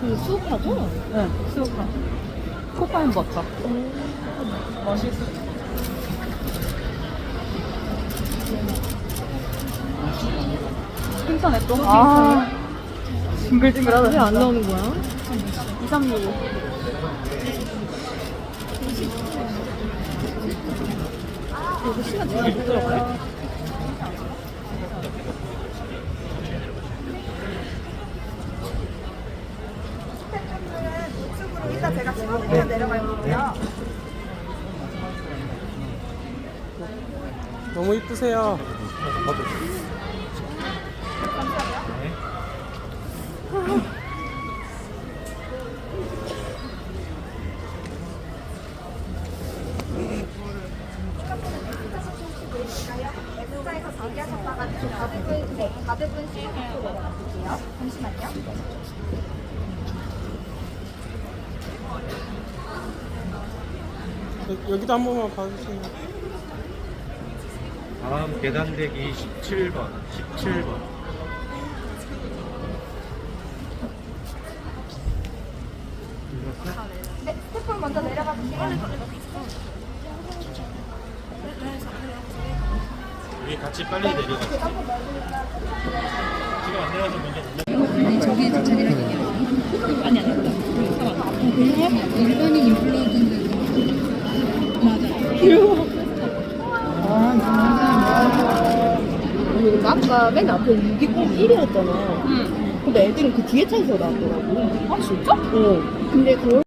그 수업하죠? 네, 수육파. 코파인 버터. 맛있어. 괜찮아, 또. 아, 징글징글하다. 왜안 나오는 거야? 2, 3, 6. 이거 시간 되게 못 들어가요? 제가 찍어드리면 내려갈 거고요. 너무 이쁘세요. 가득은 네. 잠시만요. 여- 여기도 한 번만 봐주세요. 다음 계단대기 17번 17번 네, 스태프 먼저 내려가 주세요. 우리 같이 빨리 내려가 지금 안 내려서 먼저 올라 아니, 아니, 아니. 일본인 인플루언 서인데. 맞아. 아까 맨 앞에 620 1이었잖아. 응. 근데 애들은 그 뒤에 차에서 나왔더라고. 아, 진짜? 어. 근데 그걸